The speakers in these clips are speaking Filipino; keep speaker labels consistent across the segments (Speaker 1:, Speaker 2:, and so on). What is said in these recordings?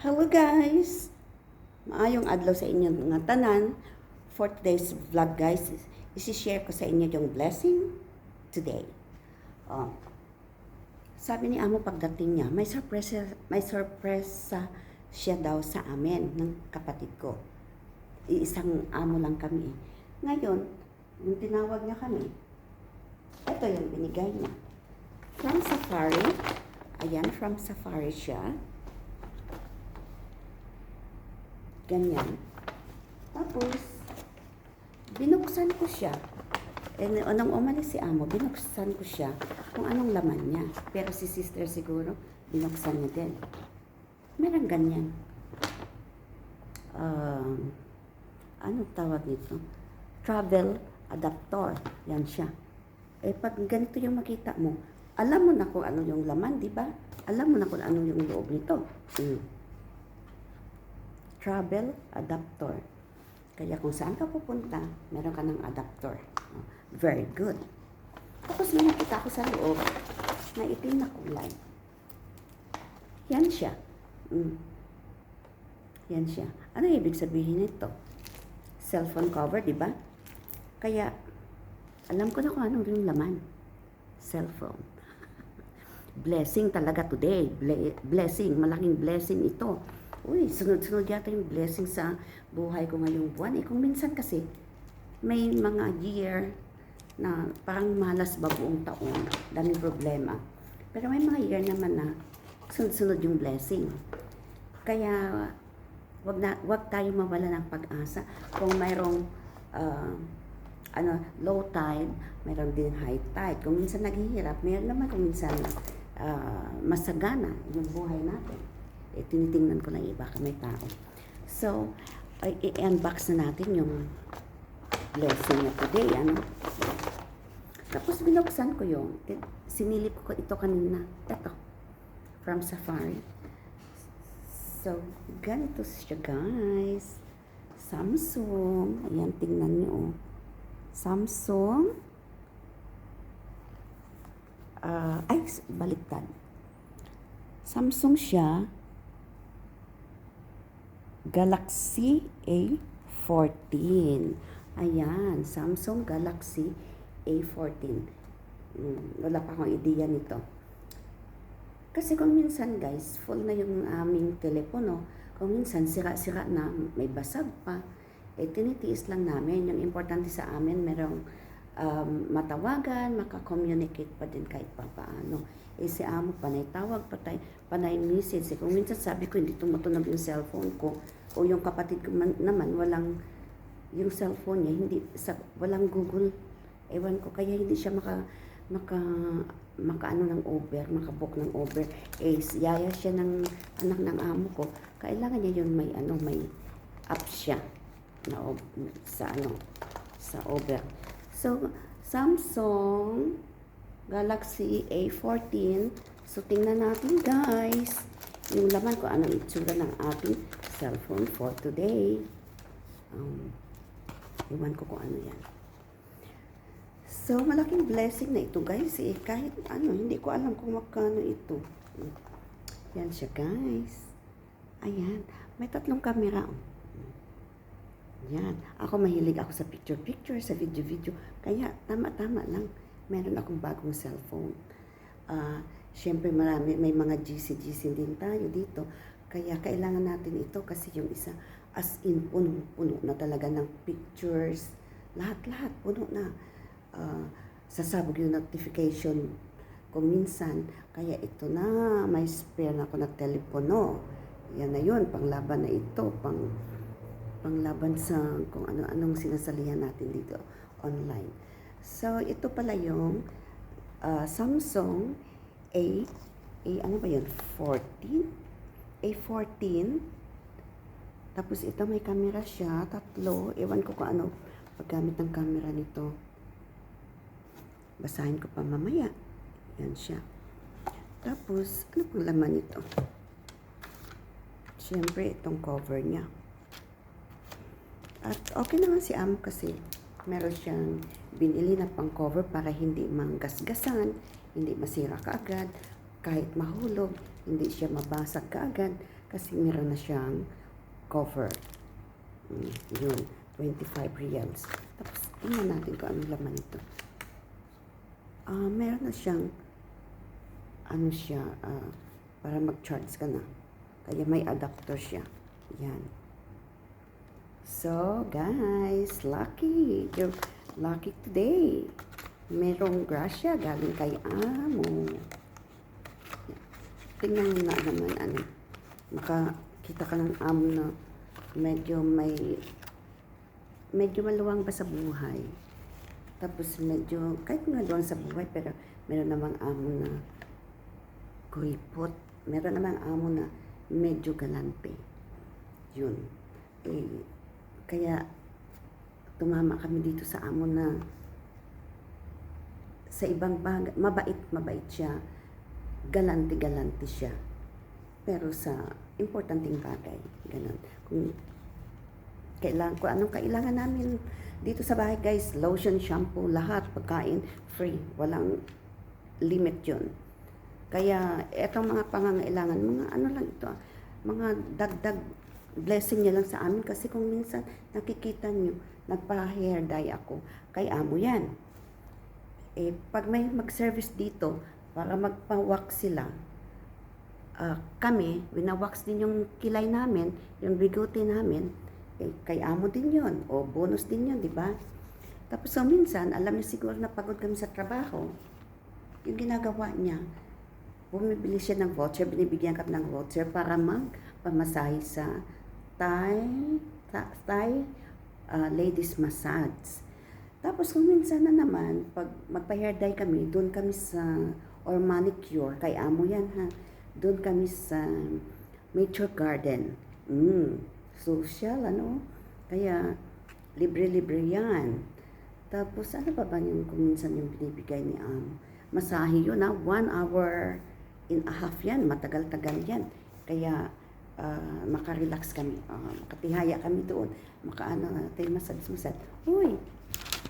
Speaker 1: Hello guys! Maayong adlaw sa inyo mga tanan. For today's vlog guys, isi-share ko sa inyo yung blessing today. Oh, sabi ni Amo pagdating niya, may surprise, may surprise siya daw sa amin ng kapatid ko. Iisang amo lang kami. Ngayon, nung tinawag niya kami, ito yung binigay niya. From Safari. Ayan, from Safari siya. Ganyan. Tapos, binuksan ko siya. And nung umalis si Amo, binuksan ko siya kung anong laman niya. Pero si sister siguro, binuksan niya din. Meron ganyan. Um, ano tawag nito? Travel adapter. Yan siya. Eh, pag ganito yung makita mo, alam mo na kung ano yung laman, di ba? Alam mo na kung ano yung loob nito. Mm. Travel adapter. Kaya kung saan ka pupunta, meron ka ng adapter. Oh, Very good. Tapos may nakita ko sa loob na itim na kulay. Yan siya. Mm. Yan siya. Ano ibig sabihin nito? Cellphone cover, di ba? Kaya, alam ko na kung ano yung laman. Cellphone. blessing talaga today. Ble- blessing. Malaking blessing ito. Uy, sunod-sunod yata yung blessing sa buhay ko ngayong buwan. Eh, kung minsan kasi, may mga year na parang malas ba buong taon. Daming problema. Pero may mga year naman na sunod-sunod yung blessing. Kaya, wag na wag tayo mawala ng pag-asa kung mayroong ah, ano low tide mayroon din high tide kung minsan naghihirap mayroon naman kung minsan ah, masagana yung buhay natin eh, tinitingnan ko lang iba ka may tao so i-unbox na natin yung blessing niya today ano tapos binuksan ko yung sinilip ko ito kanina ito from Safari So, ganito siya guys. Samsung. Ayan, tingnan nyo. Oh. Samsung. Ah, ay, baliktad. Samsung siya. Galaxy A14. Ayan, Samsung Galaxy A14. Hmm, wala pa akong ideya nito. Kasi kung minsan guys, full na yung aming telepono. Kung minsan sira-sira na, may basag pa. Eh, tinitiis lang namin. Yung importante sa amin, merong um, matawagan, makakommunicate pa din kahit pa paano. Eh, si amo, panay tawag, patay, panay message. Eh, kung minsan sabi ko, hindi tumutunog yung cellphone ko. O yung kapatid ko man, naman, walang, yung cellphone niya, hindi, sa, walang Google. Ewan ko, kaya hindi siya maka, maka makaano ng Uber, makabook ng Uber, eh, yaya siya ng anak ng amo ko, kailangan niya yun may ano, may app siya na sa ano, sa Uber. So, Samsung Galaxy A14. So, tingnan natin guys, yung laman ko, anong itsura ng ating cellphone for today. Um, iwan ko kung ano yan. So, malaking blessing na ito guys. Eh, kahit ano, hindi ko alam kung magkano ito. Yan siya guys. Ayan. May tatlong camera. oh. Yan. Ako mahilig ako sa picture-picture, sa video-video. Kaya tama-tama lang. Meron akong bagong cellphone. Ah, Siyempre marami, may mga GC-GC din tayo dito. Kaya kailangan natin ito kasi yung isa as in puno-puno na talaga ng pictures. Lahat-lahat puno na uh, sasabog yung notification kung minsan. Kaya ito na, may spare na ako na telepono. Yan na yun, panglaban na ito, pang panglaban sa kung ano-anong sinasalihan natin dito online. So, ito pala yung uh, Samsung A, A, ano ba yun? 14? A14. Tapos ito may camera siya, tatlo. Ewan ko kung ano paggamit ng camera nito. Basahin ko pa mamaya. Yan siya. Tapos, ano pang laman nito? Siyempre, itong cover niya. At okay naman si Am kasi meron siyang binili na pang cover para hindi manggasgasan, hindi masira kaagad, kahit mahulog, hindi siya mabasag kaagad. Kasi meron na siyang cover. Mm, yun, 25 reals. Tapos, tingnan natin kung anong laman ito. Ah, meron na siyang, ano siya, ah, para mag-charge ka na. Kaya may adapter siya. Yan. So, guys, lucky. You're lucky today. Merong grasya galing kay Amo. Tingnan mo na naman, ano, makakita ka ng Amo na medyo may, medyo maluwang ba sa buhay. Tapos medyo, kahit maluwang sa buhay, pero meron namang Amo na kuripot. Meron namang Amo na medyo galante. Yun. Eh, kaya tumama kami dito sa amo na sa ibang bagay, mabait, mabait siya. Galante-galante siya. Pero sa importanteng bagay, ganun. Kung kailangan, kung anong kailangan namin dito sa bahay guys, lotion, shampoo, lahat, pagkain, free. Walang limit yun. Kaya etong mga pangangailangan, mga ano lang ito, mga dagdag blessing niya lang sa amin kasi kung minsan nakikita nyo, nagpa-hair dye ako, kay amo yan. Eh, pag may mag-service dito, para magpa-wax sila, ah, kami, winawax din yung kilay namin, yung bigote namin, eh, kay amo din yon o bonus din yon di ba? Tapos so minsan, alam niya siguro na pagod kami sa trabaho, yung ginagawa niya, bumibili siya ng voucher, binibigyan kami ng voucher para magpamasahe sa Thai, Tha- Thai ah, ladies massage. Tapos kung minsan na naman, pag magpa-hair dye kami, doon kami sa, or manicure, kay amo yan ha, doon kami sa Nature Garden. Mm, social, ano? Kaya, libre-libre yan. Tapos, ano pa ba yung kung yung binibigay ni amo? Masahe yun, ha? One hour in a half yan. Matagal-tagal yan. Kaya, ah, makarelax kami. ah, makatihaya kami doon. Makaano natin, massage-massage. Uy,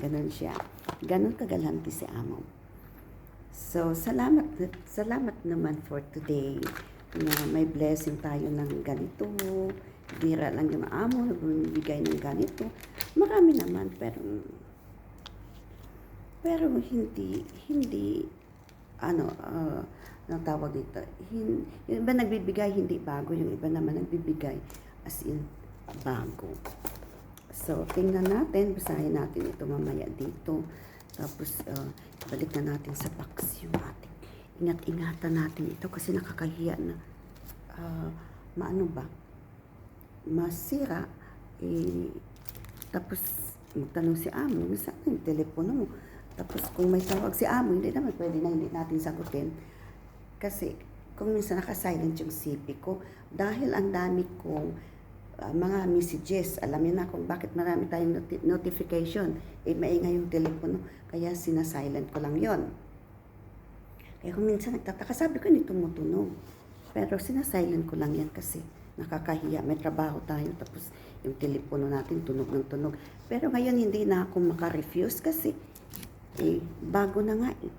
Speaker 1: Ganon siya. Ganon kagalante si Amo. So, salamat, salamat naman for today na may blessing tayo ng ganito. Bira lang yung amo na bumibigay ng ganito. Marami naman, pero pero hindi, hindi, ano, uh, ang tawag dito, hin, yung iba nagbibigay, hindi bago, yung iba naman nagbibigay, as in, bago. So, tingnan natin, basahin natin ito mamaya dito. Tapos, uh, balik na natin sa box yung ating. Ingat-ingatan natin ito kasi nakakahiya na. Uh, maano ba? Masira. Eh, tapos, magtanong si Amo, saan yung telepono mo? Tapos, kung may tawag si Amo, hindi naman pwede na hindi natin sagutin. Kasi, kung minsan naka-silent yung CP ko, dahil ang dami kong uh, mga messages. Alam niyo na kung bakit marami tayong noti- notification. Eh, maingay yung telepono. Kaya sinasilent ko lang yon. Kaya kung minsan nagtataka, sabi ko hindi tumutunog. Pero sinasilent ko lang yan kasi nakakahiya. May trabaho tayo tapos yung telepono natin tunog ng tunog. Pero ngayon hindi na ako makarefuse kasi eh, bago na nga eh.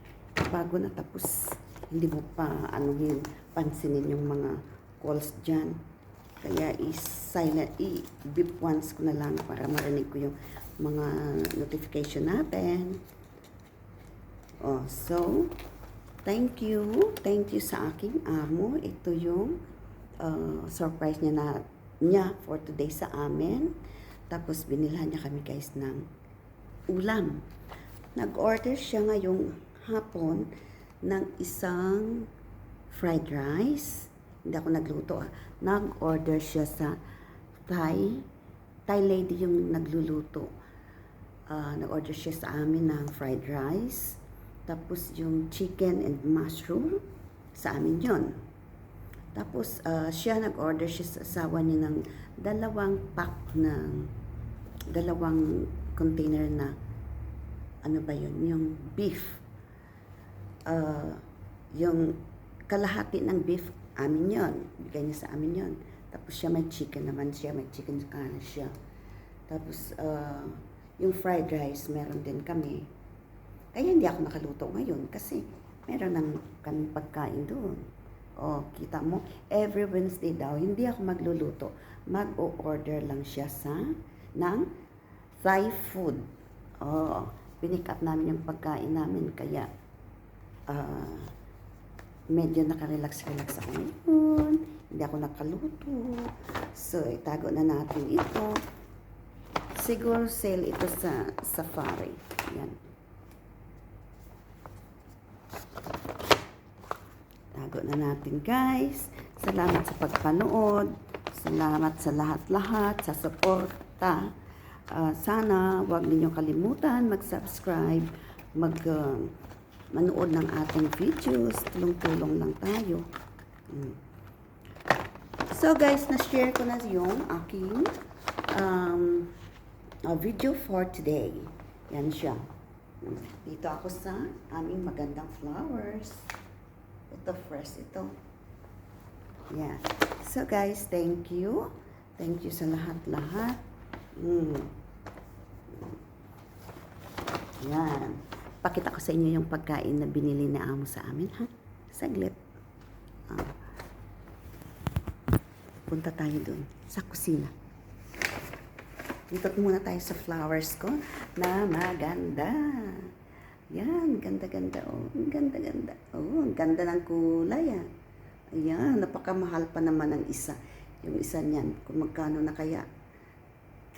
Speaker 1: Bago na tapos hindi mo pa anuhin, pansinin yung mga calls dyan. Kaya i-silent, i-beep once ko na lang para marinig ko yung mga notification natin. Oh, so, thank you. Thank you sa aking amo. Ito yung uh, surprise niya na niya for today sa amin. Tapos binilhan niya kami guys ng ulam. Nag-order siya ngayong hapon ng isang fried rice. Hindi ako nagluto ah. Nag-order siya sa Thai. Thai lady yung nagluluto. Ah, nag-order siya sa amin ng fried rice. Tapos yung chicken and mushroom, sa amin yon. Tapos ah, siya nag-order siya sa asawa niya ng dalawang pack ng dalawang container na ano ba yun, yung beef. Ah, yung kalahati ng beef, amin yon. Bigay niya sa amin yon. Tapos siya may chicken naman siya, may chicken kanan siya. Tapos ah, yung fried rice, meron din kami. Kaya hindi ako nakaluto ngayon kasi meron nang kaming pagkain doon. Oh, kita mo? Every Wednesday daw, hindi ako magluluto. Mag-o-order lang siya sa ng Thai food. Oh, pinick up namin yung pagkain namin. Kaya, ah, medyo nakarelax-relax ako ngayon. Hindi ako nakaluto. So, itago na natin ito. Siguro sale ito sa Safari. Yan. Tago na natin guys. Salamat sa pagpanood. Salamat sa lahat-lahat, sa suporta. Ah, sana wag ninyong kalimutan mag-subscribe, mag ah, manood ng ating videos. Tulong-tulong lang tayo. Mm. So guys, na-share ko na yung aking um, uh, video for today. Yan siya. Dito ako sa aming magandang flowers. Ito fresh ito. Yeah. So guys, thank you. Thank you sa lahat-lahat. Mm. Yan. Pakita ko sa inyo yung pagkain na binili na amo sa amin, ha? Saglit. Ah. Punta tayo dun sa kusina. Dito muna tayo sa flowers ko na maganda. Yan, ganda-ganda. Oh, ganda-ganda. Oh, ang ganda ng kulay ah. Ayan, napakamahal pa naman ang isa. Yung isa niyan, kung magkano na kaya.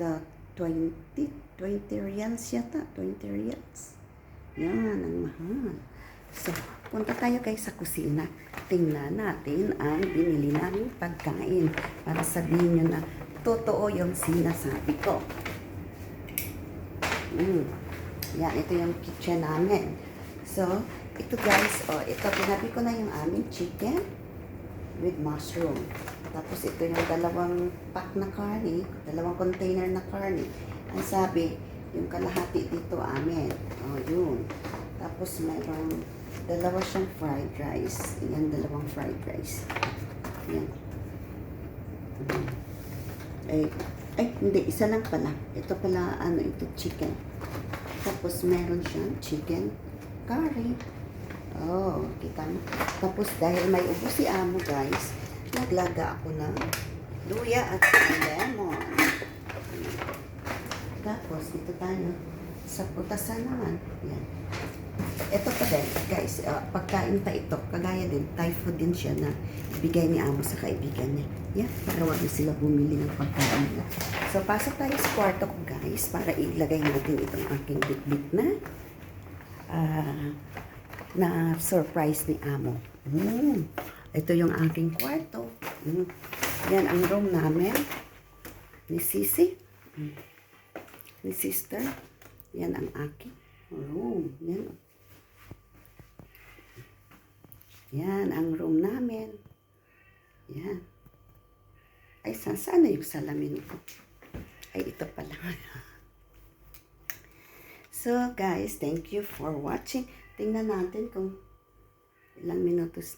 Speaker 1: The 20, 20 reals yata. 20 reals. Yan, ang mahal. So, punta tayo kayo sa kusina. Tingnan natin ang binili naming pagkain para sabihin nyo na totoo yung sinasabi ko. Mm. Yan, ito yung kitchen namin. So, ito guys, oh, ito, tinabi ko na yung aming chicken with mushroom. Tapos ito yung dalawang pack na karne, dalawang container na karne. Ang sabi, yung kalahati dito amin. Oh, yun. Tapos mayroong dalawa siyang fried rice. Yan, dalawang fried rice. Yan. Ay, ay, hindi, isa lang pala. Ito pala, ano, ito chicken. Tapos meron siyang chicken curry. Oh, kita mo. Tapos dahil may ubo si amo guys, naglaga ako ng luya at lemon. Tapos dito tayo sa putasan naman. Yan. Ito pa din, guys, ah, pagkain pa ito, kagaya din, Thai food din siya na ibigay ni amo sa kaibigan niya. Yan, para wag sila bumili ng pagkain nila. So, pasok tayo sa kwarto ko, guys, para ilagay natin itong aking bitbit na ah, na surprise ni amo. Mm. Ito yung aking kwarto. Mm. Yan ang room namin ni Sisi. Mm. Ni sister. Yan ang aking room. Yan. Yan ang room namin. Yan. Ay, saan, saan na yung salamin ko? Ay, ito pala. so, guys, thank you for watching. Tingnan natin kung ilang minutos